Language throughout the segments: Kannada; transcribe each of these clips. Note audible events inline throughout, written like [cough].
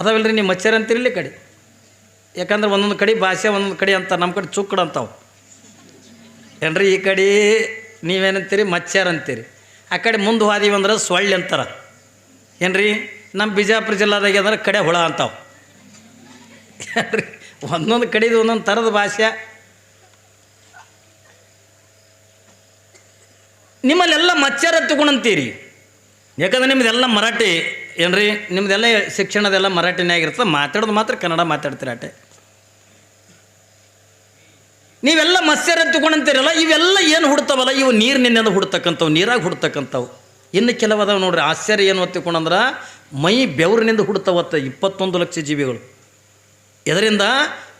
ಅದಾವಲ್ರಿ ನೀವು ಮಚ್ಚರ್ ಅಂತಿರಲಿ ಕಡೆ. ಯಾಕಂದ್ರೆ ಒಂದೊಂದು ಕಡೆ ಭಾಷೆ, ಒಂದೊಂದು ಕಡೆ ಅಂತ ನಮ್ಮ ಕಡೆ ಚುಕ್ಕಡ ಅಂತಾವೆ. ಏನ್ರಿ ಈ ಕಡೆ ನೀವೇನಂತೀರಿ? ಮಚ್ಚರ್ ಅಂತೀರಿ. ಆ ಕಡೆ ಮುಂದೆ ಹೋದೀವಿ ಅಂದ್ರೆ ಸೊಳ್ಳೆ ಅಂತಾರ. ಏನ್ರಿ? ನಮ್ಮ ಬಿಜಾಪುರ ಜಿಲ್ಲಾದಾಗ ಅಂದ್ರೆ ಕಡೆ ಹುಳ ಅಂತಾವೆ. ಏನ್ರಿ? ಒಂದೊಂದು ಕಡೆದು ಒಂದೊಂದು ಥರದ ಭಾಷೆ. ನಿಮ್ಮಲ್ಲೆಲ್ಲ ಮಚ್ಚರ್ ತಗೊಂಡಂತೀರಿ ಯಾಕಂದ್ರೆ ನಿಮ್ಮದೆಲ್ಲ ಮರಾಠಿ. ಏನ್ರಿ? ನಿಮ್ಮದೆಲ್ಲ ಶಿಕ್ಷಣದೆಲ್ಲ ಮರಾಠಿನೇ ಆಗಿರ್ತದೆ? ಮಾತಾಡೋದು ಮಾತ್ರ ಕನ್ನಡ ಮಾತಾಡ್ತೀರ ಅಟೆ ನೀವೆಲ್ಲ ಮತ್ಸ್ಯರ ತಗೊಂಡಂತೀರಲ್ಲ ಇವೆಲ್ಲ ಏನು ಹುಡ್ತಾವಲ್ಲ? ಇವು ನೀರು ನಿನ್ನೆಂದು ಹುಡ್ತಕ್ಕಂಥವು, ನೀರಾಗಿ ಹುಡ್ತಕ್ಕಂಥವು. ಇನ್ನು ಕೆಲವದಾವ ನೋಡ್ರಿ, ಆಶ್ಚರ್ಯ ಏನು ಒತ್ತಿಕೊಂಡಂದ್ರೆ ಮೈ ಬೆವರಿನಿಂದ ಹುಡ್ತಾವತ್ತ ಇಪ್ಪತ್ತೊಂದು ಲಕ್ಷ ಜೀವಿಗಳು. ಇದರಿಂದ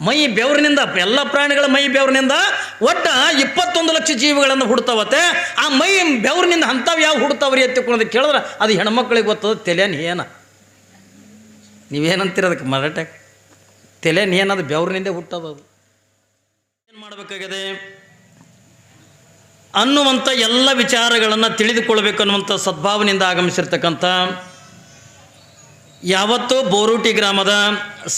ಮೈ ಬೆವರಿನಿಂದ, ಎಲ್ಲ ಪ್ರಾಣಿಗಳ ಮೈ ಬೆವರಿನಿಂದ ಒಟ್ಟ ಇಪ್ಪತ್ತೊಂದು ಲಕ್ಷ ಜೀವಿಗಳನ್ನು ಹುಡ್ತಾವತ್ತೆ. ಆ ಮೈ ಬೆವರಿನಿಂದ ಅಂಥವು ಯಾವ ಹುಡ್ತಾವ್ರಿ ಎತ್ತಿಕೊಳ್ಳೋದು ಕೇಳಿದ್ರೆ ಅದು ಹೆಣ್ಮಕ್ಳಿಗೆ ಗೊತ್ತದ ತೆಲೆನ್ ಏನ ನೀವೇನಂತೀರ ಅದಕ್ಕೆ ಮರಾಟ ತೆಲೆನ್ ಏನದು ಬೆವರಿನಿಂದ ಹುಟ್ಟೋದು ಅದು. ಏನು ಮಾಡಬೇಕಾಗಿದೆ? ಅನ್ನುವಂಥ ಎಲ್ಲ ವಿಚಾರಗಳನ್ನು ತಿಳಿದುಕೊಳ್ಬೇಕು ಅನ್ನುವಂಥ ಸದ್ಭಾವನೆಯಿಂದ ಆಗಮಿಸಿರ್ತಕ್ಕಂಥ ಯಾವತ್ತೂ ಬೋರೂಟಿ ಗ್ರಾಮದ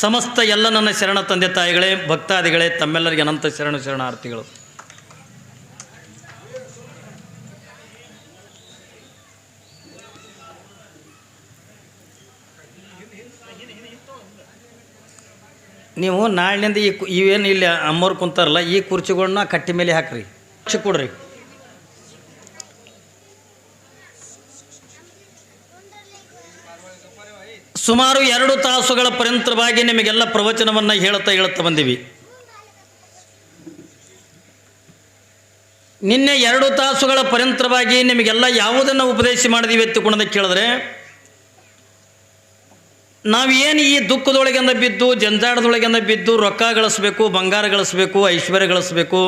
ಸಮಸ್ತ ಎಲ್ಲ ನನ್ನ ಶರಣ ತಂದೆ ತಾಯಿಗಳೇ, ಭಕ್ತಾದಿಗಳೇ, ತಮ್ಮೆಲ್ಲರಿಗೆ ಅನಂತ ಶರಣ ಶರಣಾರ್ಥಿಗಳು. ನೀವು ನಾಳಿನಿಂದ ಈ ಇವೇನು ಇಲ್ಲಿ ಅಮ್ಮೋರು ಕುಂತಾರಲ್ಲ, ಈ ಕುರ್ಚಿಗಳನ್ನ ಕಟ್ಟಿ ಮೇಲೆ ಹಾಕ್ರಿ ಕೊಡ್ರಿ. ಸುಮಾರು ಎರಡು ತಾಸುಗಳ ಪರ್ಯಂತರವಾಗಿ ನಿಮಗೆಲ್ಲ ಪ್ರವಚನವನ್ನು ಹೇಳುತ್ತಾ ಹೇಳುತ್ತಾ ಬಂದೀವಿ. ನಿನ್ನೆ ಎರಡು ತಾಸುಗಳ ಪರ್ಯಂತರವಾಗಿ ನಿಮಗೆಲ್ಲ ಯಾವುದನ್ನು ಉಪದೇಶ ಮಾಡಿದೀವಿ ಎತ್ತುಕೊಂಡದ ಕೇಳಿದ್ರೆ ಏನು ಈ ದುಃಖದೊಳಗಿಂದ ಬಿದ್ದು ಜಂಜಾಟದೊಳಗಿಂದ ಬಿದ್ದು ರೊಕ್ಕ ಗಳಿಸ್ಬೇಕು, ಬಂಗಾರ ಗಳಿಸ್ಬೇಕು, ಐಶ್ವರ್ಯ ಗಳಿಸ್ಬೇಕು,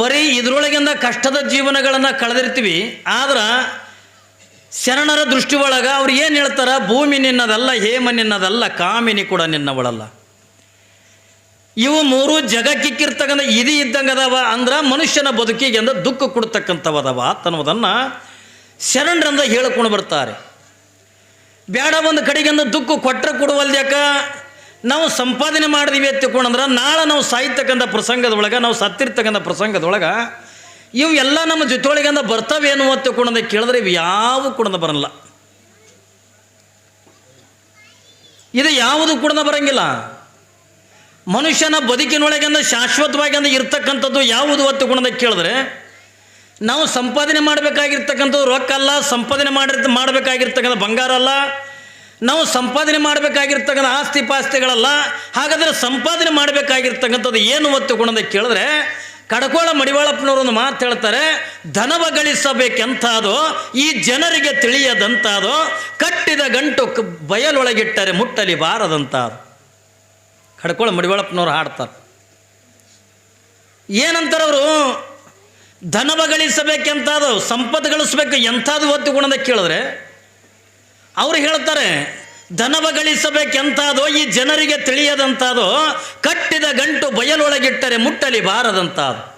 ಬರೀ ಇದರೊಳಗಿಂದ ಕಷ್ಟದ ಜೀವನಗಳನ್ನು ಕಳೆದಿರ್ತೀವಿ, ಆದ್ರೆ ಶರಣರ ದೃಷ್ಟಿ ಒಳಗೆ ಅವ್ರು ಏನು ಹೇಳ್ತಾರ? ಭೂಮಿ ನಿನ್ನದಲ್ಲ, ಹೇಮ ನಿನ್ನದಲ್ಲ, ಕಾಮಿನಿ ಕೂಡ ನಿನ್ನವಳಲ್ಲ. ಇವು ಮೂರು ಜಗಕ್ಕಿಕ್ಕಿರ್ತಕ್ಕಂಥ ಇದಿ ಇದ್ದಂಗೆ ಅದಾವ ಅಂದ್ರೆ ಮನುಷ್ಯನ ಬದುಕಿಗೆ ಅಂದ ದುಃಖ ಕೊಡ್ತಕ್ಕಂಥವದವ ಅನ್ನೋದನ್ನು ಶರಣರಂದ ಹೇಳ್ಕೊಂಡು ಬರ್ತಾರೆ. ಬೇಡ ಒಂದು ಕಡೆಗಿಂದ ದುಃಖ ಕೊಟ್ಟರೆ ಕೊಡುವಲ್ದ್ಯಾಕ ನಾವು ಸಂಪಾದನೆ ಮಾಡಿದೀವಿ ಎತ್ತಿಕೊಂಡ್ರೆ ನಾಳೆ ನಾವು ಸಾಯ್ತಕ್ಕಂಥ ಪ್ರಸಂಗದೊಳಗೆ ನಾವು ಸತ್ತಿರ್ತಕ್ಕಂಥ ಪ್ರಸಂಗದೊಳಗೆ ಇವು ಎಲ್ಲ ನಮ್ಮ ಜೊತೆಯೊಳಗಿಂದ ಬರ್ತಾವೇನು ಅಂತ ಕೇಳಿದ್ರೆ ಇವು ಯಾವ ಕುಣದ ಬರಲ್ಲ. ಇದು ಯಾವುದು ಕುಣದ ಬರಂಗಿಲ್ಲ. ಮನುಷ್ಯನ ಬದುಕಿನೊಳಗಿಂದ ಶಾಶ್ವತವಾಗಿಂದ ಇರ್ತಕ್ಕಂಥದ್ದು ಯಾವುದು ಅಂತ ಗುಣದ ಕೇಳಿದ್ರೆ, ನಾವು ಸಂಪಾದನೆ ಮಾಡಬೇಕಾಗಿರ್ತಕ್ಕಂಥದ್ದು ರೊಕ್ಕ ಅಲ್ಲ, ಸಂಪಾದನೆ ಮಾಡಿರ್ ಮಾಡಬೇಕಾಗಿರ್ತಕ್ಕಂಥ ಬಂಗಾರ ಅಲ್ಲ, ನಾವು ಸಂಪಾದನೆ ಮಾಡಬೇಕಾಗಿರ್ತಕ್ಕಂಥ ಆಸ್ತಿ ಪಾಸ್ತಿಗಳಲ್ಲ, ಹಾಗಾದರೆ ಸಂಪಾದನೆ ಮಾಡಬೇಕಾಗಿರ್ತಕ್ಕಂಥದ್ದು ಏನು ಒತ್ತು ಗುಣದ ಕೇಳಿದ್ರೆ ಕಡಕೋಳ ಮಡಿವಾಳಪ್ಪನವರು ಒಂದು ಮಾತು ಹೇಳ್ತಾರೆ ಧನವ ಗಳಿಸಬೇಕೆಂತಾದೋ, ಈ ಜನರಿಗೆ ತಿಳಿಯದಂತಾದೋ, ಕಟ್ಟಿದ ಗಂಟು ಬಯಲೊಳಗಿಟ್ಟರೆ ಮುಟ್ಟಲಿ ಬಾರದಂತಾದು. ಕಡಕೋಳ ಮಡಿವಾಳಪ್ಪನವರು ಹಾಡ್ತಾರೆ. ಏನಂತಾರೆ ಅವರು ಧನವ ಗಳಿಸಬೇಕೆಂತಾದೋ, ಸಂಪತ್ತು ಗಳಿಸ್ಬೇಕು ಎಂಥದ್ದು ಒತ್ತು ಗುಣದ ಕೇಳಿದ್ರೆ, ಅವರು ಹೇಳ್ತಾರೆ ಧನವ ಗಳಿಸಬೇಕೆಂತಾದೋ ಈ ಜನರಿಗೆ ತಿಳಿಯದಂತಾದೋ ಕಟ್ಟಿದ ಗಂಟು ಬಯಲೊಳಗಿಟ್ಟರೆ ಮುಟ್ಟಲಿ ಬಾರದಂತಾದ.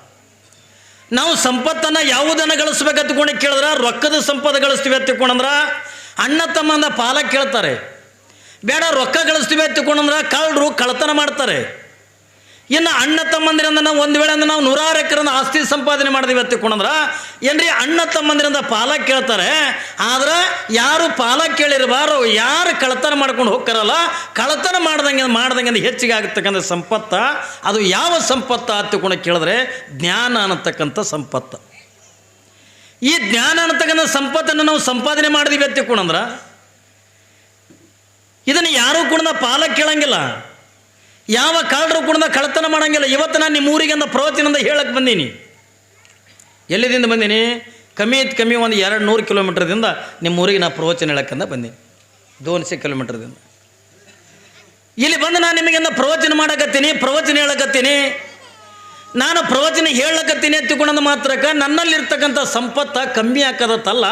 ನಾವು ಸಂಪತ್ತನ್ನು ಯಾವುದನ್ನು ಗಳಿಸ್ಬೇಕಂತಕೊಂಡು ಕೇಳಿದ್ರೆ? ರೊಕ್ಕದ ಸಂಪದ ಗಳಿಸ್ತೀವಿ ಎತ್ತಿಕೊಂಡ್ರ ಅಣ್ಣ ತಮ್ಮನ ಪಾಲ ಕೇಳ್ತಾರೆ. ಬೇಡ, ರೊಕ್ಕ ಗಳಿಸ್ತೀವಿ ಎತ್ತಿಕೊಂಡ್ರ ಕಳ್ಳರು ಕಳ್ತನ ಮಾಡ್ತಾರೆ. ಇನ್ನು ಅಣ್ಣ ತಮ್ಮಂದಿರಿಂದ ನಾವು ಒಂದು ವೇಳೆ ಅಂದ್ರೆ ನಾವು ನೂರಾರು ಎಕರೆನ ಆಸ್ತಿ ಸಂಪಾದನೆ ಮಾಡಿದೀವಿ ಕೊಂಡ್ರೆ ಏನ್ರಿ ಅಣ್ಣ ತಮ್ಮಂದಿರಿಂದ ಪಾಲ ಕೇಳ್ತಾರೆ. ಆದ್ರೆ ಯಾರು ಪಾಲ ಕೇಳಿರಬಾರು, ಯಾರು ಕಳ್ತನ ಮಾಡ್ಕೊಂಡು ಹೋಗ್ತಾರಲ್ಲ ಕಳ್ತನ ಮಾಡ್ದಂಗೆ ಮಾಡ್ದಂಗೆ ಹೆಚ್ಚಿಗೆ ಆಗತಕ್ಕಂಥ ಸಂಪತ್ತ, ಅದು ಯಾವ ಸಂಪತ್ತ ಅತ್ತಿಕೊಂಡು ಕೇಳಿದ್ರೆ ಜ್ಞಾನ ಅನ್ನತಕ್ಕಂಥ ಸಂಪತ್ತ. ಈ ಜ್ಞಾನ ಅನ್ನತಕ್ಕಂಥ ಸಂಪತ್ತನ್ನು ನಾವು ಸಂಪಾದನೆ ಮಾಡಿದ್ವಿ ಎತ್ತಿಕೊಂಡ್ರ ಇದನ್ನು ಯಾರೂ ಕೂಡ ಪಾಲ ಕೇಳಂಗಿಲ್ಲ. ಯಾವ ಕಳ್ಳರು ಕೂಡ ಕಳ್ತನ ಮಾಡೋಂಗಿಲ್ಲ. ಇವತ್ತು ನಾನು ನಿಮ್ಮ ಊರಿಗೆ ಪ್ರವಚನದಿಂದ ಹೇಳಕ್ಕೆ ಬಂದೀನಿ. ಎಲ್ಲಿದಿಂದ ಬಂದೀನಿ? ಕಮ್ಮಿ ಕಮ್ಮಿ ಒಂದು ಎರಡು ನೂರು ಕಿಲೋಮೀಟ್ರದಿಂದ ನಿಮ್ಮ ಊರಿಗೆ ನಾನು ಪ್ರವಚನ ಹೇಳಕ್ಕಂತ ಬಂದೀನಿ. ದೋನ್ಸೆ ಕಿಲೋಮೀಟ್ರದಿಂದ. ಇಲ್ಲಿ ಬಂದು ನಾನು ನಿಮಗೆ ಪ್ರವಚನ ಮಾಡಕತ್ತೀನಿ, ಪ್ರವಚನ ಹೇಳಕತ್ತೀನಿ. ನಾನು ಪ್ರವಚನ ಹೇಳಕತ್ತೀನಿ ತಿಳ್ಕೊಂಡ ಮಾತ್ರಕ್ಕೆ ನನ್ನಲ್ಲಿರ್ತಕ್ಕಂಥ ಸಂಪತ್ತ ಕಮ್ಮಿ ಹಾಕದತ್ತಲ್ಲ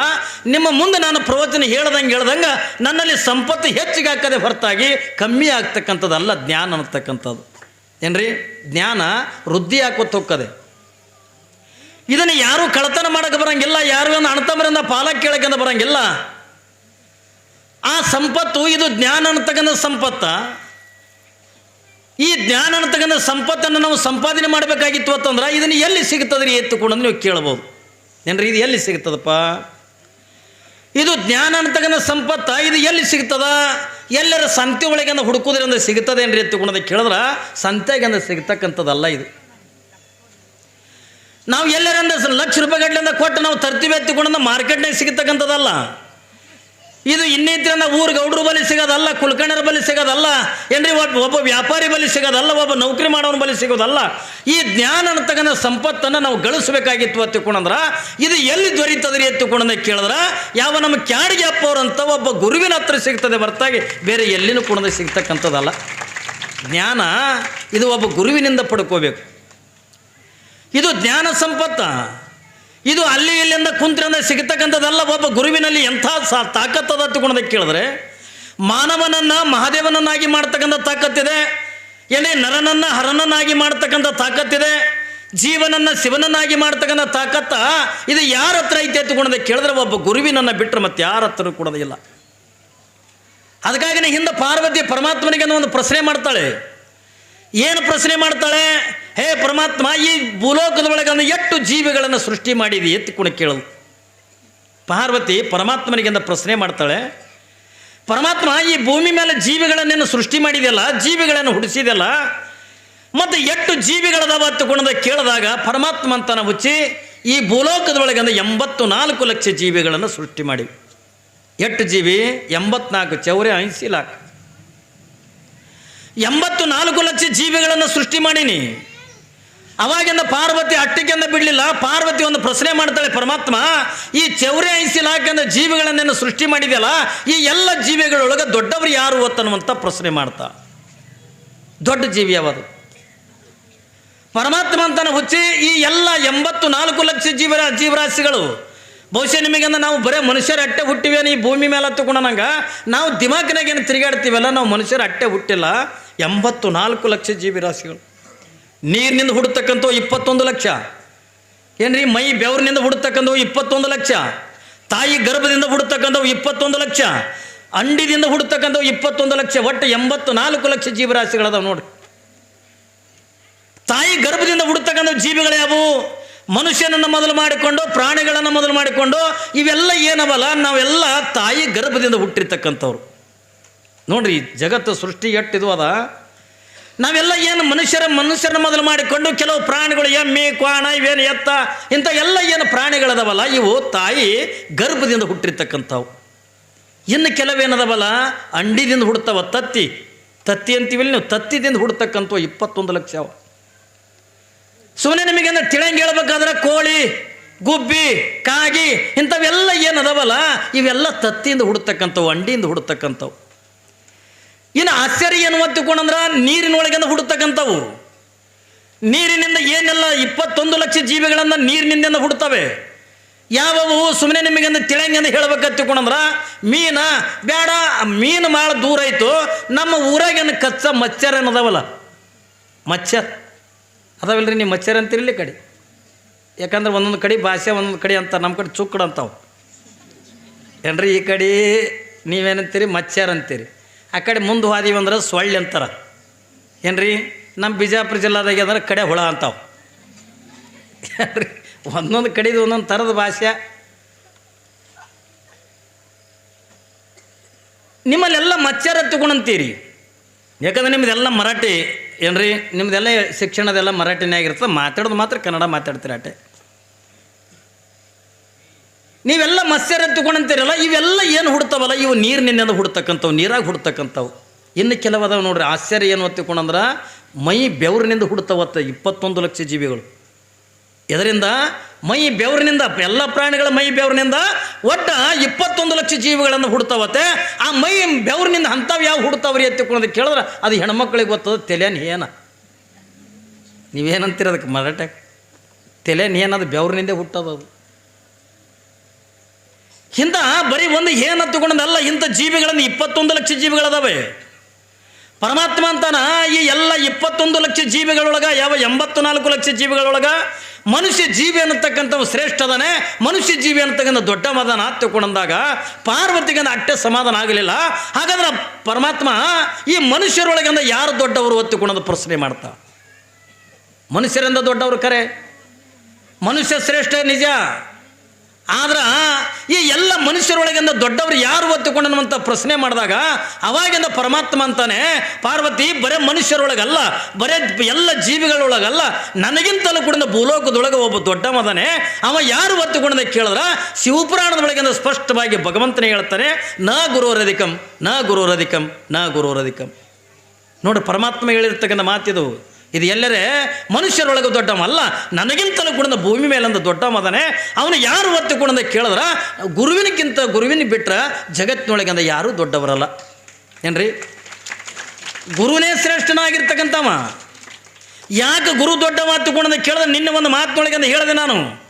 ನಿಮ್ಮ ಮುಂದೆ ನಾನು ಪ್ರವಚನ ಹೇಳ್ದಂಗೆ ಹೇಳ್ದಂಗೆ ನನ್ನಲ್ಲಿ ಸಂಪತ್ತು ಹೆಚ್ಚಿಗೆ ಹಾಕದೆ ಹೊರತಾಗಿ ಕಮ್ಮಿ ಆಗ್ತಕ್ಕಂಥದ್ದಲ್ಲ ಜ್ಞಾನ ಅನ್ನತಕ್ಕಂಥದ್ದು. ಏನ್ರಿ? ಜ್ಞಾನ ವೃದ್ಧಿ ಹಾಕೋತ ಹೋಗ್ತದೆ. ಇದನ್ನು ಯಾರೂ ಕಳತನ ಮಾಡಕ್ಕೆ ಬರಂಗಿಲ್ಲ, ಯಾರು ಒಂದು ಅಣತಮರಿಂದ ಪಾಲ ಕೇಳೋಕ್ಕಂತ ಬರಂಗಿಲ್ಲ. ಆ ಸಂಪತ್ತು, ಇದು ಜ್ಞಾನ ಅನ್ನತಕ್ಕಂಥ ಸಂಪತ್ತ. ಈ ಜ್ಞಾನ ಅಂತಕ್ಕಂಥ ಸಂಪತ್ತನ್ನು ನಾವು ಸಂಪಾದನೆ ಮಾಡಬೇಕಾಗಿತ್ತು ಅಂತಂದ್ರೆ ಇದನ್ನು ಎಲ್ಲಿ ಸಿಗ್ತದ್ರಿ ಎತ್ತುಕೊಂಡು ನೀವು ಕೇಳ್ಬೋದು. ಏನ್ರಿ ಇದು ಎಲ್ಲಿ ಸಿಗ್ತದಪ್ಪ? ಇದು ಜ್ಞಾನ ಅಂತಕ್ಕಂಥ ಸಂಪತ್ತ ಇದು ಎಲ್ಲಿ ಸಿಗ್ತದ? ಎಲ್ಲರ ಸಂತೆ ಒಳಗೆ ಹುಡುಕೋದ್ರಿಂದ ಸಿಗ್ತದೇನ್ರಿ ಎತ್ತುಕೊಂಡದ ಕೇಳಿದ್ರೆ ಸಂತೆಗೆ ಸಿಗ್ತಕ್ಕಂಥದ್ದಲ್ಲ ಇದು. ನಾವು ಎಲ್ಲರಂದ ಲಕ್ಷ ರೂಪಾಯಿ ಗಟ್ಟಲಿಂದ ಕೊಟ್ಟು ನಾವು ತರ್ತೀವಿ ಎತ್ತಿಕೊಂಡ ಮಾರ್ಕೆಟ್ನಾಗ ಸಿಗತಕ್ಕಂಥದ್ದಲ್ಲ. ಇದು ಇನ್ನಿತರ ಊರು ಗೌಡ್ರ ಬಲಿ ಸಿಗೋದಲ್ಲ, ಕುಲಕರ್ಣರ ಬಲಿ ಸಿಗೋದಲ್ಲ, ಏನ್ರಿ ಒಬ್ಬ ಒಬ್ಬ ವ್ಯಾಪಾರಿ ಬಲಿ ಸಿಗೋದಲ್ಲ, ಒಬ್ಬ ನೌಕರಿ ಮಾಡೋನ ಬಲಿ ಸಿಗೋದಲ್ಲ. ಈ ಜ್ಞಾನ ಅಂತಕ್ಕಂಥ ಸಂಪತ್ತನ್ನು ನಾವು ಗಳಿಸಬೇಕಾಗಿತ್ತು ಅತ್ತಿಕೊಂಡಂದ್ರೆ, ಇದು ಎಲ್ಲಿ ದೊರೀತದ್ರಿ ಎತ್ತಿಕೊಂಡ ಕೇಳಿದ್ರ, ಯಾವ ನಮ್ಮ ಕ್ಯಾಡಿಗೆ ಅಪ್ಪವ್ರಂತ ಒಬ್ಬ ಗುರುವಿನ ಹತ್ರ ಸಿಗ್ತದೆ ಹೊರತಾಗಿ, ಬೇರೆ ಎಲ್ಲಿನೂ ಕೂಡ ಸಿಗ್ತಕ್ಕಂಥದ್ದಲ್ಲ. ಜ್ಞಾನ, ಇದು ಒಬ್ಬ ಗುರುವಿನಿಂದ ಪಡ್ಕೋಬೇಕು. ಇದು ಜ್ಞಾನ ಸಂಪತ್ತ. ಇದು ಅಲ್ಲಿ ಇಲ್ಲಿಂದ ಕುಂತ್ರಿಂದ ಸಿಗತಕ್ಕಂಥದ್ದಲ್ಲ, ಒಬ್ಬ ಗುರುವಿನಲ್ಲಿ ಎಂಥ ಸಾ ತಾಕತ್ತದ ತಗೊಂಡದಕ್ಕೆ ಕೇಳಿದ್ರೆ, ಮಾನವನನ್ನು ಮಹಾದೇವನನ್ನಾಗಿ ಮಾಡ್ತಕ್ಕಂಥ ತಾಕತ್ತಿದೆ ಏನೇ ನರನನ್ನು ಹರನನ್ನಾಗಿ ಮಾಡ್ತಕ್ಕಂಥ ತಾಕತ್ತಿದೆ, ಜೀವನನ್ನು ಶಿವನನ್ನಾಗಿ ಮಾಡ್ತಕ್ಕಂಥ ತಾಕತ್ತ, ಇದು ಯಾರ ಹತ್ರ ಐತೆ ತಗೊಂಡದಕ್ಕೆ ಕೇಳಿದ್ರೆ ಒಬ್ಬ ಗುರುವಿನನ್ನು ಬಿಟ್ಟರೆ ಮತ್ತೆ ಯಾರ ಹತ್ರ ಕೊಡೋದಿಲ್ಲ ಅದಕ್ಕಾಗಿನೇ ಹಿಂದೆ ಪಾರ್ವತಿ ಪರಮಾತ್ಮನಿಗೆ ಒಂದು ಪ್ರಶ್ನೆ ಮಾಡ್ತಾಳೆ ಏನು ಪ್ರಶ್ನೆ ಮಾಡ್ತಾಳೆ? ಹೇ ಪರಮಾತ್ಮ, ಈ ಭೂಲೋಕದ ಒಳಗೆ ಒಂದು ಎಷ್ಟು ಜೀವಿಗಳನ್ನು ಸೃಷ್ಟಿ ಮಾಡಿದಿ ಎತ್ತಿ ಕುಣ ಕೇಳಲು ಪಾರ್ವತಿ ಪರಮಾತ್ಮನಿಗೆಂದ ಪ್ರಶ್ನೆ ಮಾಡ್ತಾಳೆ. ಪರಮಾತ್ಮ, ಈ ಭೂಮಿ ಮೇಲೆ ಜೀವಿಗಳನ್ನೇನು ಸೃಷ್ಟಿ ಮಾಡಿದೆಯಲ್ಲ, ಜೀವಿಗಳನ್ನು ಹುಡಿಸಿದೆಯಲ್ಲ, ಮತ್ತು ಎಷ್ಟು ಜೀವಿಗಳದಾವ ಗುಣದ ಕೇಳಿದಾಗ ಪರಮಾತ್ಮ ಅಂತನ ಹುಚ್ಚಿ, ಈ ಭೂಲೋಕದೊಳಗಂದ ಎಂಬತ್ತು ನಾಲ್ಕು ಲಕ್ಷ ಜೀವಿಗಳನ್ನು ಸೃಷ್ಟಿ ಮಾಡಿ ಎಷ್ಟು ಜೀವಿ, ಎಂಬತ್ನಾಲ್ಕು ಚೌರೆ ಐಸಿ ಲಾಕ್ ಎಂಬತ್ತು ನಾಲ್ಕು ಲಕ್ಷ ಜೀವಿಗಳನ್ನು ಸೃಷ್ಟಿ ಮಾಡೀನಿ. ಅವಾಗಿಂದ ಪಾರ್ವತಿ ಅಟ್ಟಿಗೆಂದ ಬಿಡಲಿಲ್ಲ, ಪಾರ್ವತಿ ಒಂದು ಪ್ರಶ್ನೆ ಮಾಡ್ತಾಳೆ, ಪರಮಾತ್ಮ, ಈ ಚೌರಿ ಐಸಿ ಲಾಕೆಂದ ಜೀವಿಗಳನ್ನೇನು ಸೃಷ್ಟಿ ಮಾಡಿದೆಯಲ್ಲ, ಈ ಎಲ್ಲ ಜೀವಿಗಳೊಳಗೆ ದೊಡ್ಡವರು ಯಾರು ಅನ್ನುವಂಥ ಪ್ರಶ್ನೆ ಮಾಡ್ತಾ. ದೊಡ್ಡ ಜೀವಿ ಯಾವುದು ಪರಮಾತ್ಮ ಅಂತಾನೆ ಹುಚ್ಚಿ ಈ ಎಲ್ಲ ಎಂಬತ್ತು ನಾಲ್ಕು ಲಕ್ಷ ಜೀವ ಜೀವರಾಶಿಗಳು, ಬಹುಶಃ ನಿಮಗೆಂದ ನಾವು ಬರೇ ಮನುಷ್ಯರ ಅಟ್ಟೆ ಹುಟ್ಟಿವೇನು ಈ ಭೂಮಿ ಮೇಲೆ ಹತ್ತುಕೊಂಡಂಗ ನಾವು ದಿಮಾಕಿನಾಗ ಏನು ತಿರುಗಾಡ್ತೀವಲ್ಲ, ನಾವು ಮನುಷ್ಯರ ಅಟ್ಟೆ ಹುಟ್ಟಿಲ್ಲ. ಎಂಬತ್ತು ನಾಲ್ಕು ಲಕ್ಷ ಜೀವಿರಾಶಿಗಳು ನೀರಿನಿಂದ ಹುಡ್ತಕ್ಕಂಥವು ಇಪ್ಪತ್ತೊಂದು ಲಕ್ಷ. ಏನ್ರಿ? ಮೈ ಬೆವರಿನಿಂದ ಹುಡ್ತಕ್ಕಂಥವು ಇಪ್ಪತ್ತೊಂದು ಲಕ್ಷ. ತಾಯಿ ಗರ್ಭದಿಂದ ಹುಡ್ತಕ್ಕಂಥವು ಇಪ್ಪತ್ತೊಂದು ಲಕ್ಷ. ಅಂಡಿದಿಂದ ಹುಡ್ತಕ್ಕಂಥವು ಇಪ್ಪತ್ತೊಂದು ಲಕ್ಷ. ಒಟ್ಟು ಎಂಬತ್ತು ನಾಲ್ಕು ಲಕ್ಷ ಜೀವರಾಶಿಗಳದಾವ ನೋಡಿ ತಾಯಿ ಗರ್ಭದಿಂದ ಹುಡ್ತಕ್ಕಂಥ ಜೀವಿಗಳು ಯಾವುವು ಮನುಷ್ಯನನ್ನು ಮೊದಲು ಮಾಡಿಕೊಂಡು, ಪ್ರಾಣಿಗಳನ್ನು ಮೊದಲು ಮಾಡಿಕೊಂಡು, ಇವೆಲ್ಲ ಏನವಲ್ಲ? ನಾವೆಲ್ಲ ತಾಯಿ ಗರ್ಭದಿಂದ ಹುಟ್ಟಿರ್ತಕ್ಕಂಥವ್ರು. ನೋಡ್ರಿ ಜಗತ್ತು ಸೃಷ್ಟಿ ಎಟ್ಟಿದು ಅದ. ನಾವೆಲ್ಲ ಏನು ಮನುಷ್ಯರ ಮನುಷ್ಯರನ್ನ ಮೊದಲು ಮಾಡಿಕೊಂಡು ಕೆಲವು ಪ್ರಾಣಿಗಳು ಎಮ್ಮೆ, ಕ್ವಾಣ ಇವೇನು ಎತ್ತ, ಇಂಥ ಎಲ್ಲ ಏನು ಪ್ರಾಣಿಗಳದವಲ್ಲ, ಇವು ತಾಯಿ ಗರ್ಭದಿಂದ ಹುಟ್ಟಿರ್ತಕ್ಕಂಥವು. ಇನ್ನು ಕೆಲವೇನದವಲ್ಲ, ಅಂಡಿದಿಂದ ಹುಡ್ತಾವ ತತ್ತಿ. ತತ್ತಿ ಅಂತೀವಿ ನೀವು, ತತ್ತಿದಿಂದ ಹುಡ್ತಕ್ಕಂಥವು ಇಪ್ಪತ್ತೊಂದು ಲಕ್ಷ ಅವ. ಸುಮ್ಮನೆ ನಿಮಗೇನು ತಿಳಂಗೆ ಹೇಳ್ಬೇಕಾದ್ರೆ ಕೋಳಿ, ಗುಬ್ಬಿ, ಕಾಗಿ ಇಂಥವೆಲ್ಲ ಏನದವಲ್ಲ, ಇವೆಲ್ಲ ತತ್ತಿಯಿಂದ ಹುಡ್ತಕ್ಕಂಥವು, ಅಂಡಿಯಿಂದ ಹುಡ್ತಕ್ಕಂಥವು. ಇನ್ನು ಆಶ್ಚರ್ಯ ಏನು ತಿಳ್ಕೊಂಡಂದ್ರೆ ನೀರಿನೊಳಗಿಂದ ಹುಡುತಕ್ಕಂಥವು ನೀರಿನಿಂದ ಏನೆಲ್ಲ ಇಪ್ಪತ್ತೊಂದು ಲಕ್ಷ ಜೀವಿಗಳನ್ನು ನೀರಿನಿಂದ ಹುಡ್ತವೆ ಯಾವವು ಸುಮ್ಮನೆ ನಿಮಗೆ ತಿಳಂಗೆಂದು ಹೇಳ್ಬೇಕಂತ ತಿಳ್ಕೊಂಡಂದ್ರ ಮೀನ ಬೇಡ, ಮೀನು ಭಾಳ ದೂರ ಆಯಿತು, ನಮ್ಮ ಊರಾಗೇನು ಕಚ್ಚ ಮಚ್ಚರ್ ಏನದವಲ್ಲ ಮಚ್ಚರ್ ಅದಾವಲ್ರಿ ನೀವು ಮಚ್ಚರ್ ಅಂತಿರಲಿ ಕಡೆ. ಯಾಕಂದ್ರೆ ಒಂದೊಂದು ಕಡೆ ಭಾಷೆ, ಒಂದೊಂದು ಕಡೆ ಅಂತ, ನಮ್ಮ ಕಡೆ ಚುಕ್ಕಡ ಅಂತಾವು. ಏನ್ರಿ ಈ ಕಡೆ ನೀವೇನಂತೀರಿ? ಮಚ್ಚರ್ ಅಂತೀರಿ. ಆ ಕಡೆ ಮುಂದೆ ಹೋದೀವಿ ಅಂದ್ರೆ ಸೊಳ್ಳೆ ಅಂತಾರೆ. ಏನ್ರಿ? ನಮ್ಮ ಬಿಜಾಪುರ ಜಿಲ್ಲಾದಾಗ ಅಂದ್ರೆ ಕಡೆ ಹುಳ ಅಂತಾವೆ. ಒಂದೊಂದು ಕಡೆದು ಒಂದೊಂದು ಥರದ ಭಾಷೆ ನಿಮ್ಮಲ್ಲೆಲ್ಲ ಮಚ್ಚರ ತಗೊಂಡಂತೀರಿ ಯಾಕಂದ್ರೆ ನಿಮ್ಮದೆಲ್ಲ ಮರಾಠಿ. ಏನ್ರಿ? ನಿಮ್ಮದೆಲ್ಲ ಶಿಕ್ಷಣದೆಲ್ಲ ಮರಾಠಿನೇ ಆಗಿರ್ತದೆ. ಮಾತಾಡೋದು ಮಾತ್ರ ಕನ್ನಡ ಮಾತಾಡ್ತೀರ ಅಟೆ ನೀವೆಲ್ಲ ಮತ್ಸ್ಯರ ತಗೊಂಡಂತೀರಲ್ಲ ಇವೆಲ್ಲ ಏನು ಹುಡ್ತಾವಲ್ಲ? ಇವು ನೀರು ನೀರಿನಿಂದ ಹುಡ್ತಕ್ಕಂಥವು, ನೀರಾಗಿ ಹುಡ್ತಕ್ಕಂಥವು. ಇನ್ನು ಕೆಲವದವು ನೋಡ್ರಿ, ಆಶ್ಚರ್ಯ ಏನು ಹೊತ್ತಿಕೊಂಡಂದ್ರೆ ಮೈ ಬೆವರಿನಿಂದ ಹುಡ್ತಾವತ್ತ ಇಪ್ಪತ್ತೊಂದು ಲಕ್ಷ ಜೀವಿಗಳು. ಇದರಿಂದ ಮೈ ಬೆವರಿನಿಂದ, ಎಲ್ಲ ಪ್ರಾಣಿಗಳ ಮೈ ಬೆವರಿನಿಂದ ಒಟ್ಟ ಇಪ್ಪತ್ತೊಂದು ಲಕ್ಷ ಜೀವಿಗಳನ್ನು ಹುಡ್ತಾವತ್ತೆ. ಆ ಮೈ ಬೆವರಿನಿಂದ ಅಂಥವು ಯಾವ ಹುಡ್ತಾವ್ರಿ ತಿಳ್ಕೊಳ್ಳೋದು ಕೇಳಿದ್ರೆ, ಅದು ಹೆಣ್ಮಕ್ಳಿಗೆ ಗೊತ್ತದ, ತಲೆನ ಏನ ನೀವೇನಂತೀರ ಅದಕ್ಕೆ ಮರಾಠ? ತಲೆನ ಏನದು ಬೆವರಿನಿಂದೇ ಹುಟ್ಟೋದು ಅದು ಇಂಥ ಬರೀ ಒಂದು ಏನು ತಗೊಂಡಲ್ಲ ಇಂಥ ಜೀವಿಗಳನ್ನು ಇಪ್ಪತ್ತೊಂದು ಲಕ್ಷ ಜೀವಿಗಳದಾವೆ. ಪರಮಾತ್ಮ ಅಂತಾನ, ಈ ಎಲ್ಲ ಇಪ್ಪತ್ತೊಂದು ಲಕ್ಷ ಜೀವಿಗಳೊಳಗ, ಯಾವ ಎಂಬತ್ತು ನಾಲ್ಕು ಲಕ್ಷ ಜೀವಿಗಳೊಳಗ, ಮನುಷ್ಯ ಜೀವಿ ಅನ್ನತಕ್ಕಂಥವು ಶ್ರೇಷ್ಠ ಅದಾನೆ. ಮನುಷ್ಯ ಜೀವಿ ಅನ್ನತಕ್ಕಂಥ ದೊಡ್ಡ ಮದನ ತಿಳ್ಕೊಂಡಂದಾಗ ಪಾರ್ವತಿಗೆ ಅಟ್ಟೆ ಸಮಾಧಾನ ಆಗಲಿಲ್ಲ. ಹಾಗಾದ್ರೆ ಪರಮಾತ್ಮ ಈ ಮನುಷ್ಯರೊಳಗಿಂದ ಯಾರು ದೊಡ್ಡವರು ಒತ್ತಿಕೊಂಡಂದು ಪ್ರಶ್ನೆ ಮಾಡ್ತಾ. ಮನುಷ್ಯರಿಂದ ದೊಡ್ಡವರು ಕರೆ? ಮನುಷ್ಯ ಶ್ರೇಷ್ಠ ನಿಜ? ಆದ್ರೆ ಈ ಎಲ್ಲ ಮನುಷ್ಯರೊಳಗಿಂದ ದೊಡ್ಡವರು ಯಾರು ಒತ್ತುಕೊಂಡನ್ನುವಂಥ ಪ್ರಶ್ನೆ ಮಾಡಿದಾಗ ಅವಾಗಿಂದ ಪರಮಾತ್ಮ ಅಂತಾನೆ, ಪಾರ್ವತಿ ಬರೇ ಮನುಷ್ಯರೊಳಗಲ್ಲ, ಬರೇ ಎಲ್ಲ ಜೀವಿಗಳೊಳಗಲ್ಲ, ನನಗಿಂತಲೂ ಕೂಡ ಭೂಲೋಕದೊಳಗೆ ಒಬ್ಬ ದೊಡ್ಡ ಮದನೆ ಅವ ಯಾರು ಒತ್ತುಕೊಂಡ ಕೇಳಿದ್ರೆ, ಶಿವಪುರಾಣದೊಳಗಿಂದ ಸ್ಪಷ್ಟವಾಗಿ ಭಗವಂತನೇ ಹೇಳ್ತಾನೆ, ನ ಗುರುರಧಿಕಂ ನ ಗುರುರಧಿಕಂ ನ ಗುರುರಧಿಕಂ ನೋಡಿ, ಪರಮಾತ್ಮ ಹೇಳಿರ್ತಕ್ಕಂಥ ಮಾತಿದು ಇದು ಎಲ್ಲರೇ ಮನುಷ್ಯರೊಳಗೆ ದೊಡ್ಡವ ಅಲ್ಲ, ನನಗಿಂತಲೂ ಕೂಡ ಭೂಮಿ ಮೇಲಂದ ದೊಡ್ಡ ಅದಾನೆ ಅವನು ಯಾರು ಒತ್ತು ಕೂಡ ಕೇಳಿದ್ರ, ಗುರುವಿನಕ್ಕಿಂತ ಗುರುವಿನ ಬಿಟ್ರೆ ಜಗತ್ತಿನೊಳಗಿಂದ ಯಾರೂ ದೊಡ್ಡವರಲ್ಲ. ಏನ್ರಿ? ಗುರುನೇ ಶ್ರೇಷ್ಠನಾಗಿರ್ತಕ್ಕಂಥವ. ಯಾಕೆ ಗುರು ದೊಡ್ಡ ಮಾತು ಕೂಡ ಕೇಳಿದ್ರೆ, ನಿನ್ನ ಒಂದು ಮಾತಿನೊಳಗೆ ಅಂತ ಹೇಳಿದೆ ನಾನು.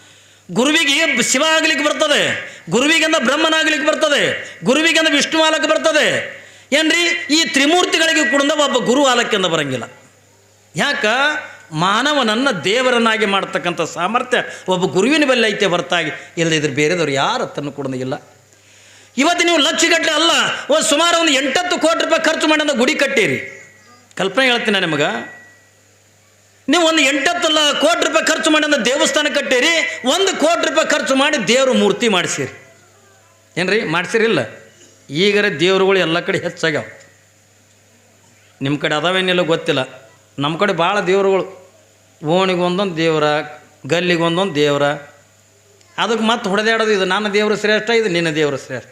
ಗುರುವಿಗೆ ಶಿವ ಆಗ್ಲಿಕ್ಕೆ ಬರ್ತದೆ ಗುರುವಿಗೆಂದ ಬ್ರಹ್ಮನಾಗ್ಲಿಕ್ಕೆ ಬರ್ತದೆ ಗುರುವಿಗೆಂದ ವಿಷ್ಣು ಆಲಕ್ಕೆ ಬರ್ತದೆ. ಏನ್ರಿ? ಈ ತ್ರಿಮೂರ್ತಿಗಳಿಗೆ ಕೂಡ ಒಬ್ಬ ಗುರು ಆಲಕ್ಕೆಂದ ಬರಂಗಿಲ್ಲ. ಯಾಕ? ಮಾನವನನ್ನು ದೇವರನ್ನಾಗಿ ಮಾಡ್ತಕ್ಕಂಥ ಸಾಮರ್ಥ್ಯ ಒಬ್ಬ ಗುರುವಿನ ಬಲ್ಲಿ ಐತೆ ಹೊರತಾಗಿ. ಇಲ್ಲದಿದ್ರೆ ಬೇರೆದವ್ರು ಯಾರು ಹತ್ತನ್ನು ಕೊಡೋದಿಲ್ಲ ಇವತ್ತು ನೀವು ಲಕ್ಷಗಟ್ಟಲೆ ಅಲ್ಲ ಒಂದು ಸುಮಾರು ಒಂದು ಎಂಟತ್ತು ಕೋಟಿ ರೂಪಾಯಿ ಖರ್ಚು ಮಾಡಿ ಒಂದು ಗುಡಿ ಕಟ್ಟೀರಿ. ಕಲ್ಪನೆ ಹೇಳ್ತೀನಿ ನಿಮಗೆ. ನೀವು ಒಂದು ಎಂಟತ್ತು ಕೋಟಿ ರೂಪಾಯಿ ಖರ್ಚು ಮಾಡಿ ಒಂದು ದೇವಸ್ಥಾನ ಕಟ್ಟೀರಿ, ಒಂದು ಕೋಟಿ ರೂಪಾಯಿ ಖರ್ಚು ಮಾಡಿ ದೇವ್ರ ಮೂರ್ತಿ ಮಾಡಿಸಿರಿ. ಏನ್ರಿ? ಮಾಡಿಸಿರಿಲ್ಲ. ಈಗರ ದೇವ್ರುಗಳು ಎಲ್ಲ ಕಡೆ ಹೆಚ್ಚಾಗ್ಯಾವ. ನಿಮ್ಮ ಕಡೆ ಅದಾವೇನಿಲ್ಲ ಗೊತ್ತಿಲ್ಲ. ನಮ್ಮ ಕಡೆ ಭಾಳ ದೇವ್ರುಗಳು. ಓಣಿಗೆ ಒಂದೊಂದು ದೇವ್ರ, ಗಲ್ಲಿಗೆ ಒಂದೊಂದು ದೇವ್ರ. ಅದಕ್ಕೆ ಮತ್ತೆ ಹೊಡೆದಾಡೋದು ಇದು, ನನ್ನ ದೇವರು ಶ್ರೇಷ್ಠ, ಇದು ನಿನ್ನ ದೇವರು ಶ್ರೇಷ್ಠ.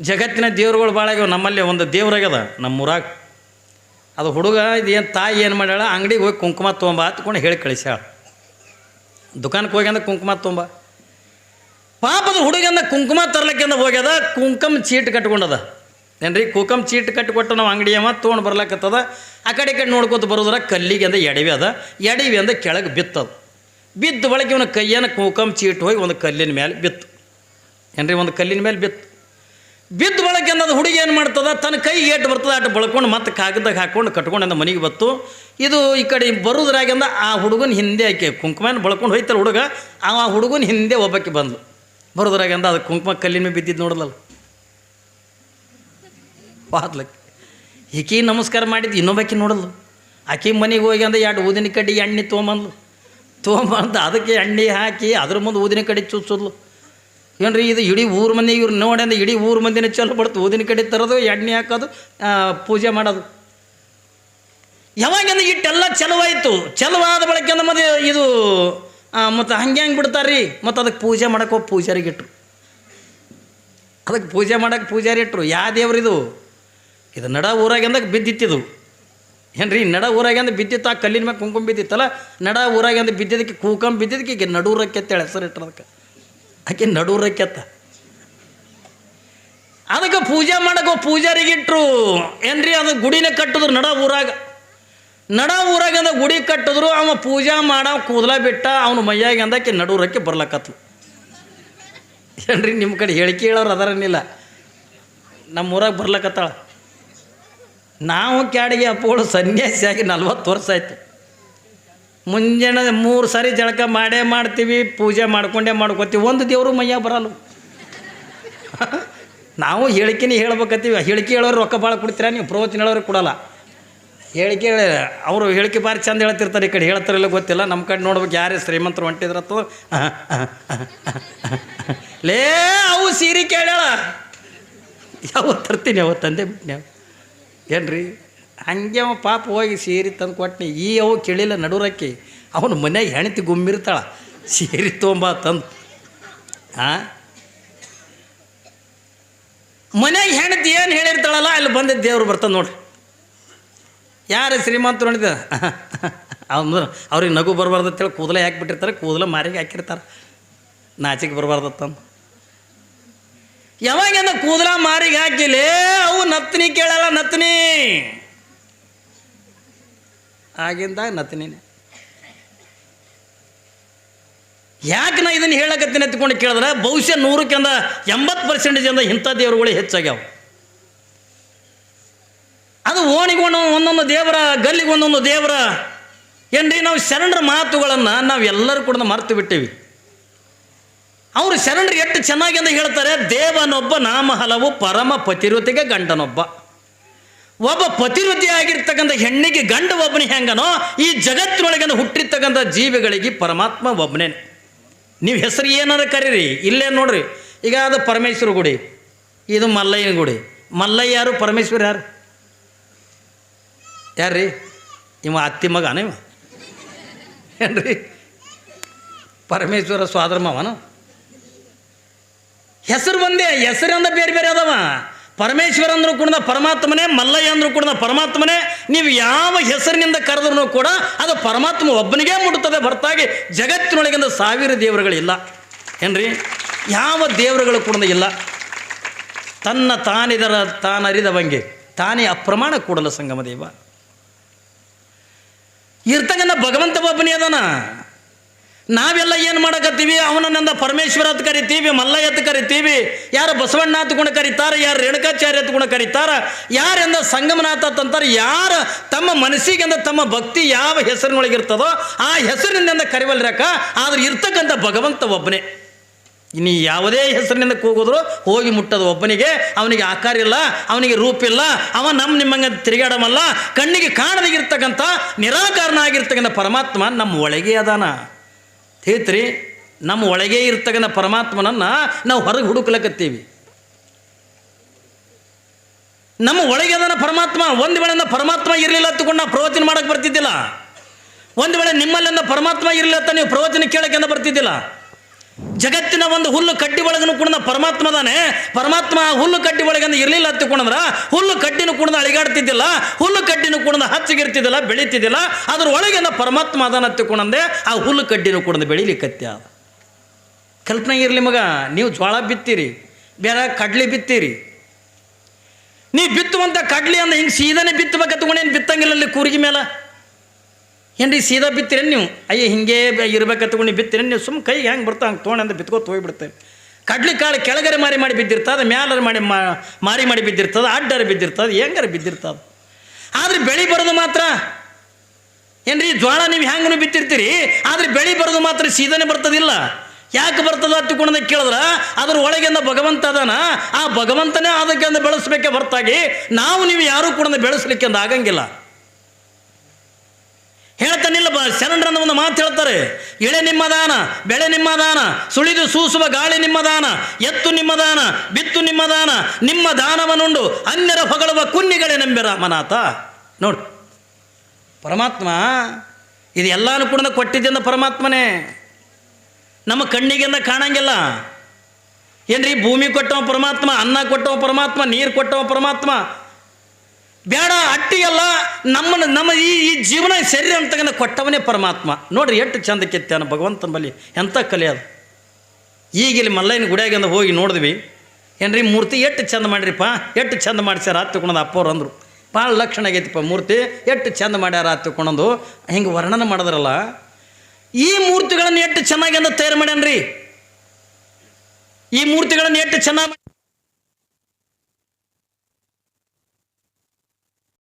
ಜಗತ್ತಿನ ದೇವ್ರುಗಳು ಭಾಳ ನಮ್ಮಲ್ಲಿ ಒಂದು ದೇವ್ರಾಗ್ಯದ ನಮ್ಮೂರಾಗ. ಅದು ಹುಡುಗ ಇದು ಏನು ತಾಯಿ ಏನು ಮಾಡ್ಯಾಳ, ಅಂಗಡಿಗೆ ಹೋಗಿ ಕುಂಕುಮ ತೊಗೊಂಬ ಹತ್ಕೊಂಡು ಹೇಳಿ ಕಳಿಸ್ಯಾಳ. ದುಕಾನಕ್ಕೆ ಹೋಗ್ಯಂದ ಕುಂಕುಮ ತೊಂಬ ಪಾಪದ ಹುಡುಗಂದ ಕುಂಕುಮ ತರ್ಲಿಕ್ಕಿಂದ ಹೋಗ್ಯದ, ಕುಂಕುಮ ಚೀಟ್ ಕಟ್ಕೊಂಡದ. ಏನ್ರಿ, ಕುಂಕುಮ ಚೀಟ್ ಕಟ್ಟಿಕೊಟ್ಟು ನಾವು ಅಂಗಡಿ ಅವ ತೊಗೊಂಡು ಬರ್ಲಕತ್ತದ ಆ ಕಡೆ ಕಡೆ ನೋಡ್ಕೊತ ಬರೋದ್ರ ಕಲ್ಲಿಗೆ ಅಂದ ಎಡವಿ ಅದ. ಎಡವಿ ಅಂದ ಕೆಳಗೆ ಬಿತ್ತದ. ಬಿದ್ದ ಬಳಿಕ ಇವನ ಕೈಯನ್ನು ಕುಂಕುಮ ಚೀಟ್ ಹೋಗಿ ಒಂದು ಕಲ್ಲಿನ ಮೇಲೆ ಬಿತ್ತು. ಏನ್ರಿ ಒಂದು ಕಲ್ಲಿನ ಮೇಲೆ ಬಿತ್ತು. ಬಿದ್ದ ಬಳಕೆ ಅನ್ನೋದು ಹುಡುಗಿ ಏನು ಮಾಡ್ತದ? ತನ್ನ ಕೈ ಏಟು ಬರ್ತದೆ ಅಟ್ಟು ಬಳ್ಕೊಂಡು ಮತ್ತೆ ಕಾಗದಾಗ ಹಾಕ್ಕೊಂಡು ಕಟ್ಕೊಂಡು ಅಂದ ಮನೆಗೆ ಬತ್ತು. ಇದು ಈ ಕಡೆ ಬರೋದ್ರಾಗಿಂದ ಆ ಹುಡುಗನ ಹಿಂದೆ ಆಕೆ ಕುಂಕುಮನ ಬಳ್ಕೊಂಡು ಹೋಯ್ತಲ್ಲ ಹುಡುಗ, ಆ ಹುಡುಗನ ಹಿಂದೆ ಒಬ್ಬಕ್ಕೆ ಬಂದ್ಲು. ಬರೋದ್ರಾಗಿಂದ ಅದು ಕುಂಕುಮ ಕಲ್ಲಿನ ಮೇಲೆ ಬಿದ್ದಿದ್ದು ನೋಡಲಲ್ಲ. ವಾದ್ಲಕ್ಕೆ ಈಕಿ ನಮಸ್ಕಾರ ಮಾಡಿದ್ದು ಇನ್ನೊಬ್ಬಾಕಿ ನೋಡಲು ಆಕಿ ಮನೆಗೆ ಹೋಗಿ ಅಂದ ಎರಡು ಊದಿನ ಕಡ್ಡಿ ಎಣ್ಣೆ ತೊಗೊಂಬಂದ್ಲು. ತೊಗೊಂಬಂದು ಅದಕ್ಕೆ ಎಣ್ಣೆ ಹಾಕಿ ಅದ್ರ ಮುಂದೆ ಊದಿನ ಕಡ್ಡಿ ಚುಚ್ಚೋದ್ಲು. ಏನ್ರಿ ಇದು ಇಡೀ ಊರು ಮಂದಿ ಇವ್ರು ನೋಡಿ ಅಂದ್ರೆ ಇಡೀ ಊರು ಮಂದಿನ ಚಲೋ ಬಡ್ತು ಊದಿನ ಕಡ್ಡಿ ತರೋದು, ಎಣ್ಣೆ ಹಾಕೋದು ಪೂಜೆ ಮಾಡೋದು. ಯಾವಾಗಿಂದ ಇಟ್ಟೆಲ್ಲ ಚಲವಾಯಿತು. ಚಲವಾದ ಬಳಕೆ ಮತ್ತೆ ಇದು ಮತ್ತು ಹಂಗೆ ಹಂಗೆ ಬಿಡ್ತಾರ್ರಿ. ಮತ್ತು ಅದಕ್ಕೆ ಪೂಜೆ ಮಾಡೋಕೆ ಹೋಗಿ ಪೂಜಾರಿಗೆ ಇಟ್ರು. ಅದಕ್ಕೆ ಪೂಜೆ ಮಾಡೋಕೆ ಪೂಜಾರಿ ಇಟ್ರು. ಯಾವ ದೇವ್ರಿದು? ಇದು ನಡ ಊರಾಗಿಂದ ಬಿದ್ದಿತ್ತಿದು. ಏನ್ರಿ ನಡ ಊರಾಗಿಂದ ಬಿದ್ದಿತ್ತು, ಆ ಕಲ್ಲಿನ ಮ್ಯಾಗ ಕುಂಕುಮ ಬಿದ್ದಿತ್ತಲ್ಲ? ನಡ ಊರಾಗಿಂದ ಬಿದ್ದಿದ್ದಕ್ಕೆ ಕುಂಕುಮ ಬಿದ್ದಿದ್ದಕ್ಕೆ ಈಗ ನಡೂರಕ್ಕೆ ಅಂತೇಳಿ ಹೆಸರು ಇಟ್ಟದಕ್ಕೆ. ಆಕೆ ನಡೂರಕ್ಕೆ ಅತ್ತ ಅದಕ್ಕೆ ಪೂಜೆ ಮಾಡಕ್ಕೆ ಪೂಜಾರಿಗಿಟ್ರು. ರೀ ಅದು ಗುಡಿನ ಕಟ್ಟಿದ್ರು ನಡ ಊರಾಗ. ನಡ ಊರಾಗಿಂದ ಗುಡಿ ಕಟ್ಟಿದ್ರು, ಅವ ಪೂಜಾ ಮಾಡ ಕೂದಲ ಬಿಟ್ಟ, ಅವನು ಮೈಯಾಗ ಅಂದಕ್ಕೆ ನಡೂರಕ್ಕೆ ಏನು ರೀ ನಿಮ್ಮ ಕಡೆ ಹೇಳಿಕೆ ಹೇಳೋರು ಅದರನ್ನಿಲ್ಲ ನಮ್ಮ ಊರಾಗ ಬರ್ಲಕತ್ತಾಳ. ನಾವು ಕ್ಯಾಡಿಗೆ ಅಪ್ಪಗಳು ಸನ್ಯಾಸಿಯಾಗಿ ನಲ್ವತ್ತು ವರ್ಷ ಆಯ್ತು. ಮುಂಜಾನೆ ಮೂರು ಸಾರಿ ಜಳಕ ಮಾಡೇ ಮಾಡ್ತೀವಿ, ಪೂಜೆ ಮಾಡ್ಕೊಂಡೇ ಮಾಡ್ಕೊತೀವಿ, ಒಂದು ದೇವರು ಮೈಯ ಬರಲ್ಲ. ನಾವು ಹೇಳಿಕೆನೇ ಹೇಳ್ಬೇಕತ್ತೀವಿ. ಹೇಳಿಕೆ ಹೇಳೋರು ರೊಕ್ಕ ಭಾಳ ಕೊಡ್ತೀರಾ ನೀವು? ಪ್ರವಚನ ಹೇಳೋರು ಕೊಡಲ್ಲ. ಹೇಳಿಕೆ ಹೇಳಿ, ಅವರು ಹೇಳಿಕೆ ಭಾರಿ ಚಂದ ಹೇಳ್ತಿರ್ತಾರೆ ಈ ಕಡೆ. ಹೇಳ್ತಾರಲ್ಲ ಗೊತ್ತಿಲ್ಲ. ನಮ್ಮ ಕಡೆ ನೋಡ್ಬೇಕು ಯಾರೇ ಶ್ರೀಮಂತರು ಹೊಂಟಿದ್ರತ್ತು ಲೇ ಅವು ಸೀರೆ ಕೇಳ ಯಾವ ತರ್ತೀನಿ ಯಾವ ತಂದೆ ಬಿಟ್ಟು ಏನ್ರಿ? ಹಂಗೆ ಅವ ಪಾಪ ಹೋಗಿ ಸೀರೆ ತಂದು ಕೊಟ್ಟನಿ ಈ ಅವು ಕೇಳಿಲ್ಲ ನಡುರಕ್ಕಿ. ಅವನು ಮನ್ಯಾಗ ಹೆಣತಿ ಗುಮ್ಮಿರ್ತಾಳ. ಸೀರೆ ತೊಂಬ ತಂದು. ಹಾಂ ಮನ್ಯಾಗ ಹೆಣತಿ ಏನು ಹೇಳಿರ್ತಾಳಲ್ಲ, ಅಲ್ಲಿ ಬಂದಿದ್ದ ದೇವ್ರು ಬರ್ತದೆ ನೋಡ್ರಿ. ಯಾರು ಶ್ರೀಮಂತರು ನೋಡಿದ? [laughs] ಅವ್ನು ಅವ್ರಿಗೆ ನಗು ಬರಬಾರ್ದು ಅಂತೇಳಿ ಕೂದಲೇ ಹಾಕಿಬಿಟ್ಟಿರ್ತಾರೆ, ಕೂದಲ ಮಾರಿಗೆ ಹಾಕಿರ್ತಾರೆ. ನಾಚಿಕೆ ಬರಬಾರ್ದತ್ತಂದು ಯಾವಾಗ ಕೂದಲ ಮಾರಿಗೆ ಹಾಕಿಲೇ? ನತ್ತನಿ ಕೇಳಲ್ಲ ನತ್ತನಿ ಆಗಿಂದ ನತ್ತನಿನೇ ಯಾಕೆ ನಾ ಇದನ್ನು ಹೇಳಕತ್ತೀನಿ ಎತ್ಕೊಂಡು ಕೇಳಿದ್ರೆ ಬಹುಶಃ ನೂರಕ್ಕಿಂದ ಎಂಬತ್ತು ಪರ್ಸೆಂಟೇಜ್ ಅಂದ ಇಂಥ ದೇವರುಗಳೇ ಹೆಚ್ಚಾಗ್ಯಾವ. ಅದು ಓಣಿಗೊಂಡು ಒಂದೊಂದು ದೇವರ, ಗಲ್ಲಿಗೆ ಒಂದೊಂದು ದೇವರ. ಏನ್ರಿ, ನಾವು ಶರಣರ ಮಾತುಗಳನ್ನು ನಾವೆಲ್ಲರೂ ಕೂಡ ಮರೆತು ಬಿಟ್ಟಿವಿ. ಅವರು ಶರಣರು ಎಷ್ಟು ಚೆನ್ನಾಗಿ ಅಂತ ಹೇಳ್ತಾರೆ, ದೇವನೊಬ್ಬ ನಾಮ ಹಲವು ಪರಮ ಪತಿರುತಿಗೆ ಗಂಡನೊಬ್ಬ. ಒಬ್ಬ ಪತಿರುತಿ ಆಗಿರ್ತಕ್ಕಂಥ ಹೆಣ್ಣಿಗೆ ಗಂಡ ಒಬ್ಬನೇ ಹೆಂಗನೋ, ಈ ಜಗತ್ತಿನೊಳಗನ ಹುಟ್ಟಿರ್ತಕ್ಕಂಥ ಜೀವಿಗಳಿಗೆ ಪರಮಾತ್ಮ ಒಬ್ಬನೇ. ನೀವು ಹೆಸರು ಏನಾರ ಕರೀರಿ, ಇಲ್ಲೇ ನೋಡ್ರಿ. ಈಗ ಅದು ಪರಮೇಶ್ವರ ಗುಡಿ, ಇದು ಮಲ್ಲಯ್ಯನ ಗುಡಿ. ಮಲ್ಲಯ್ಯ ಯಾರು, ಪರಮೇಶ್ವರ ಯಾರು? ಯಾರ್ರಿ? ಇವ ಅತ್ತಿ ಮಗನ ಇವ ಏನ್ರಿ? ಪರಮೇಶ್ವರ ಸ್ವಾದರ್ಮವನು ಮಾವನ? ಹೆಸರು ಒಂದೇ ಹೆಸರಿಂದ ಬೇರೆ ಬೇರೆ ಅದಾವ. ಪರಮೇಶ್ವರ ಅಂದ್ರೂ ಕೂಡ, ಪರಮಾತ್ಮನೇ, ಮಲ್ಲಯ್ಯ ಅಂದ್ರೂ ಕೂಡ ಪರಮಾತ್ಮನೇ. ನೀವು ಯಾವ ಹೆಸರಿನಿಂದ ಕರೆದ್ರೂ ಕೂಡ ಅದು ಪರಮಾತ್ಮ ಒಬ್ಬನಿಗೇ ಮುಟ್ಟುತ್ತದೆ. ಹೊರತಾಗಿ ಜಗತ್ತಿನೊಳಗಿಂದ ಸಾವಿರ ದೇವರುಗಳಿಲ್ಲ. ಏನ್ರಿ? ಯಾವ ದೇವರುಗಳು ಕೂಡ ಇಲ್ಲ. ತನ್ನ ತಾನಿದರ, ತಾನರಿದವಂಗೆ, ತಾನೇ ಅಪ್ರಮಾಣ ಕೂಡಲ ಸಂಗಮ ದೇವ. ಇರ್ತಕ್ಕಂಥ ಭಗವಂತ ಒಬ್ಬನೇ ಅದಾನ. ನಾವೆಲ್ಲ ಏನು ಮಾಡಕತ್ತೀವಿ? ಅವನನ್ನಿಂದ ಪರಮೇಶ್ವರ ಅಂತ ಕರಿತೀವಿ, ಮಲ್ಲಯ್ಯ ಅಂತ ಕರಿತೀವಿ, ಯಾರು ಬಸವಣ್ಣ ಅಂತ ಗುಣ ಕರೀತಾರೆ, ಯಾರು ರೇಣುಕಾಚಾರ್ಯ ಗುಣ ಕರೀತಾರ ಯಾರೆಂದ ಸಂಗಮನಾಥ ಅಂತಂತಾರೆ ಯಾರು ತಮ್ಮ ಮನಸ್ಸಿಗೆಂದ ತಮ್ಮ ಭಕ್ತಿ ಯಾವ ಹೆಸರಿನೊಳಗಿರ್ತದೋ ಆ ಹೆಸರಿನಿಂದ ಕರಿವಲ್ರಕ್ಕ ಆದ್ರೆ ಇರ್ತಕ್ಕಂಥ ಭಗವಂತ ಒಬ್ಬನೇ. ಇನ್ನು ಯಾವುದೇ ಹೆಸರಿನಿಂದ ಕೂಗಿದ್ರು ಹೋಗಿ ಮುಟ್ಟದು ಒಬ್ಬನಿಗೆ, ಅವನಿಗೆ ಆಕಾರ ಇಲ್ಲ, ಅವನಿಗೆ ರೂಪ ಇಲ್ಲ, ಅವ ನಮ್ಮ ನಿಮ್ಮಂಗೆ ತಿರುಗಾಡಮಲ್ಲ, ಕಣ್ಣಿಗೆ ಕಾಣದಿರ್ತಕ್ಕಂಥ ನಿರಾಕಾರನಾಗಿರ್ತಕ್ಕಂಥ ಪರಮಾತ್ಮ ನಮ್ಮ ಒಳಗೆ ಅದಾನ. ತಿಳಿತ್ರಿ ನಮ್ಮ ಒಳಗೆ ಇರ್ತಕ್ಕಂಥ ಪರಮಾತ್ಮನನ್ನು ನಾವು ಹೊರಗೆ ಹುಡುಕ್ಲಕತ್ತೀವಿ. ನಮ್ಮ ಒಳಗೆ ಅದನ್ನು ಪರಮಾತ್ಮ, ಒಂದು ವೇಳೆಯಿಂದ ಪರಮಾತ್ಮ ಇರಲಿಲ್ಲ ಅಂತಕೊಂಡು ನಾವು ಪ್ರವಚನ ಮಾಡೋಕ್ಕೆ ಬರ್ತಿದ್ದಿಲ್ಲ. ಒಂದು ವೇಳೆ ನಿಮ್ಮಲ್ಲಿಂದ ಪರಮಾತ್ಮ ಇರಲಿಲ್ಲ ಅಂತ ನೀವು ಪ್ರವಚನ ಕೇಳಕ್ಕೆ ಬರ್ತಿದ್ದಿಲ್ಲ. ಜಗತ್ತಿನ ಒಂದು ಹುಲ್ಲು ಕಡ್ಡಿ ಒಳಗನು ಕೂಡ ಪರಮಾತ್ಮ ಅದಾನೆ. ಪರಮಾತ್ಮ ಹುಲ್ಲು ಕಡ್ಡಿ ಒಳಗನ್ನು ಇರಲಿಲ್ಲ ಅಂತಕೊಂಡ್ರ ಹುಲ್ಲು ಕಡ್ಡಿನೂ ಕೂಡ ಅಳಿಗಾಡ್ತಿದ್ದಿಲ್ಲ, ಹುಲ್ಲು ಕಡ್ಡಿನ ಕೂಡ ಹಚ್ಚಿಗಿರ್ತಿದ್ದಿಲ್ಲ, ಬೆಳೀತಿದ್ದಿಲ್ಲ, ಅದ್ರ ಒಳಗಿಂದ ಪರಮಾತ್ಮ ಅದಾನ ಹತ್ತಿಕೊಂಡಂದೆ ಆ ಹುಲ್ಲು ಕಡ್ಡಿನ ಕೂಡ ಬೆಳಿಲಿಕ್ಕತ್ಯ. ಕಲ್ಪನೆ ಇರಲಿ ಮಗ, ನೀವು ಜೋಳ ಬಿತ್ತೀರಿ, ಬೇರೆ ಕಡ್ಲಿ ಬಿತ್ತೀರಿ. ನೀವು ಬಿತ್ತುವಂಥ ಕಡ್ಲಿ ಅಂದ್ರೆ ಹಿಂಗೆ ಸೀದಾನೆ ಬಿತ್ತಬೇಕು ಏನು ಬಿತ್ತಂಗಿಲ್ಲ ಅಲ್ಲಿ ಕೂರ್ಗಿ ಮೇಲೆ? ಏನ್ರಿ ಸೀದಾ ಬಿತ್ತಿರೇನು ನೀವು? ಅಯ್ಯ, ಹಿಂಗೆ ಇರಬೇಕು ತಗೊಂಡು ಬಿತ್ತಿರೇನು ನೀವು? ಸುಮ್ಮ ಕೈಗೆ ಹೆಂಗೆ ಬರ್ತಾ ಹಂಗೆ ತೊಗೊಂಡು ಬಿತ್ಕೋತ ಹೋಗಿಬಿಡ್ತೇವೆ ಕಡ್ಲಿ ಕಾಳು ಕೆಳಗರೆ ಮಾರಿ ಮಾಡಿ ಬಿದ್ದಿರ್ತದೆ, ಮ್ಯಾಲರ ಮಾಡಿ ಮಾರಿ ಮಾಡಿ ಬಿದ್ದಿರ್ತದೆ, ಅಡ್ಡರ ಬಿದ್ದಿರ್ತದೆ, ಹೆಂಗಾರ ಬಿದ್ದಿರ್ತದೆ? ಆದರೆ ಬೆಳೆ ಬರೋದು ಮಾತ್ರ. ಏನ್ರಿ, ಜ್ವಾಳ ನೀವು ಹೆಂಗೂ ಬಿತ್ತಿರ್ತೀರಿ? ಆದರೆ ಬೆಳೆ ಬರೋದು ಮಾತ್ರ ಸೀದನೇ ಬರ್ತದಿಲ್ಲ. ಯಾಕೆ ಬರ್ತದ ತಿಳ್ಕೊಂಡ ಕೇಳಿದ್ರೆ, ಅದ್ರ ಒಳಗಿಂದ ಭಗವಂತ ಅದಾನ, ಆ ಭಗವಂತನೇ ಅದಕ್ಕಿಂದ ಬೆಳೆಸ್ಬೇಕೆ ಹೊರತಾಗಿ, ನಾವು ನೀವು ಯಾರೂ ಕೂಡ ಬೆಳೆಸ್ಲಿಕ್ಕೆ ಅಂದ ಆಗಂಗಿಲ್ಲ. ಹೇಳ್ತಾನಿಲ್ಲ ಶರಣರನ್ನ ಒಂದು ಮಾತು ಹೇಳ್ತಾರೆ. ಎಳೆ ನಿಮ್ಮ ದಾನ, ಬೆಳೆ ನಿಮ್ಮ ದಾನ, ಸುಳಿದು ಸೂಸುವ ಗಾಳಿ ನಿಮ್ಮದಾನ ಎತ್ತು ನಿಮ್ಮದಾನ ಬಿತ್ತು ನಿಮ್ಮದಾನ ನಿಮ್ಮ ದಾನವನ್ನುಂಡು ಅನ್ಯರ ಹೊಗಳುವ ಕುನ್ನಿಗಳೇ ನಂಬೆ ರಾಮನಾಥ. ನೋಡಿ, ಪರಮಾತ್ಮ, ಇದು ಎಲ್ಲಾನು ಕೂಡ ಕೊಟ್ಟಿದ್ದಿಂದ ಪರಮಾತ್ಮನೇ. ನಮ್ಮ ಕಣ್ಣಿಗೆಂದ ಕಾಣಂಗಿಲ್ಲ. ಏನ್ರಿ, ಭೂಮಿ ಕೊಟ್ಟವ ಪರಮಾತ್ಮ, ಅನ್ನ ಕೊಟ್ಟವ ಪರಮಾತ್ಮ, ನೀರು ಕೊಟ್ಟವ ಪರಮಾತ್ಮ ಬೇಡ ಅಟ್ಟಿಗೆಲ್ಲ ನಮ್ಮನ್ನು, ನಮ್ಮ ಈ ಈ ಜೀವನ ಶರೀರ ಅಂತಕ್ಕಂಥ ಕೊಟ್ಟವನೇ ಪರಮಾತ್ಮ. ನೋಡ್ರಿ, ಎಷ್ಟು ಚಂದ ಕೆತ್ತಾನ ಭಗವಂತನ ಬಳಿ ಎಂಥ ಕಲೆ ಅದು. ಈಗ ಇಲ್ಲಿ ಮಲ್ಲಯ್ಯನ ಗುಡಿಯಾಗಿಂದ ಹೋಗಿ ನೋಡಿದ್ವಿ. ಏನ್ರಿ, ಮೂರ್ತಿ ಎಷ್ಟು ಚಂದ ಮಾಡ್ರಿಪ್ಪ? ಎಷ್ಟು ಚಂದ ಮಾಡಿಸ್ಯಾರ? ಆತ್ ತಿಳ್ಕೊಳೋದು ಅಪ್ಪವ್ರು ಅಂದರು. ಭಾಳ ಲಕ್ಷಣ ಆಗೈತಿಪ್ಪ ಮೂರ್ತಿ. ಎಷ್ಟು ಚಂದ ಮಾಡ್ಯಾರ ಆತ್ ಕೊಣದು. ಹಿಂಗೆ ವರ್ಣನೆ ಮಾಡಿದ್ರಲ್ಲ. ಈ ಮೂರ್ತಿಗಳನ್ನು ಎಷ್ಟು ಚೆನ್ನಾಗಿ ಅಂತ ತಯಾರು ಮಾಡ್ಯಾನ್ರಿ? ಈ ಮೂರ್ತಿಗಳನ್ನು ಎಷ್ಟು ಚೆನ್ನಾಗಿ